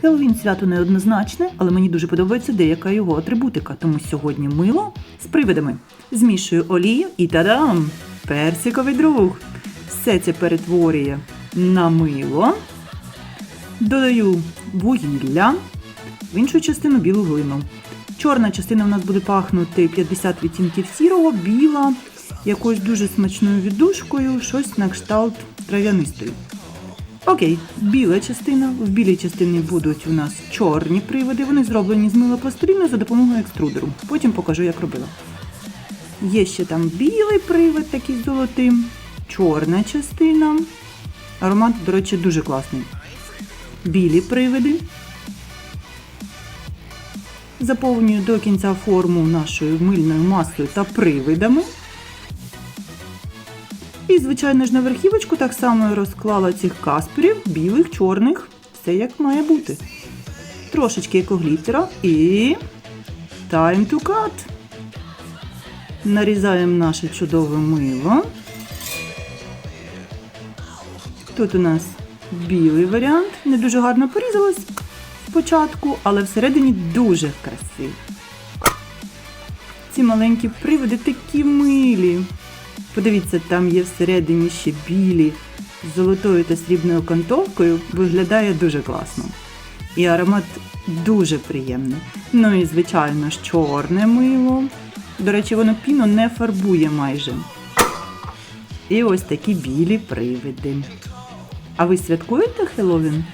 Хеллоуін свято неоднозначне, але мені дуже подобається деяка його атрибутика, тому сьогодні мило з привидами. Змішую олію і тадам! Персиковий друг. Все це перетворює на мило. Додаю вугілля, в іншу частину білу глину. Чорна частина в нас буде пахнути 50 відтінків сірого, біла, якоюсь дуже смачною віддушкою, щось на кшталт трав'янистої. Окей, біла частина. В білій частині будуть у нас чорні приводи. Вони зроблені з мила за допомогою екструдеру. Потім покажу, як робила. Є ще там білий привид, такий з золотим, чорна частина. Аромат, до речі, дуже класний. Білі привиди. Заповнюю до кінця форму нашою мильною масою та привидами. І, звичайно ж, на верхівочку так само розклала цих касперів, білих, чорних, все як має бути. Трошечки екоглітера і time to cut. Нарізаємо наше чудове мило. Тут у нас білий варіант, не дуже гарно порізалось спочатку, але всередині дуже красивий. Ці маленькі приводи такі милі. Подивіться, там є всередині ще білі з золотою та срібною окантовкою. Виглядає дуже класно. І аромат дуже приємний. Ну і, звичайно ж, чорне мило. До речі, воно піну не фарбує майже. І ось такі білі привиди. А ви святкуєте Хеллоуін?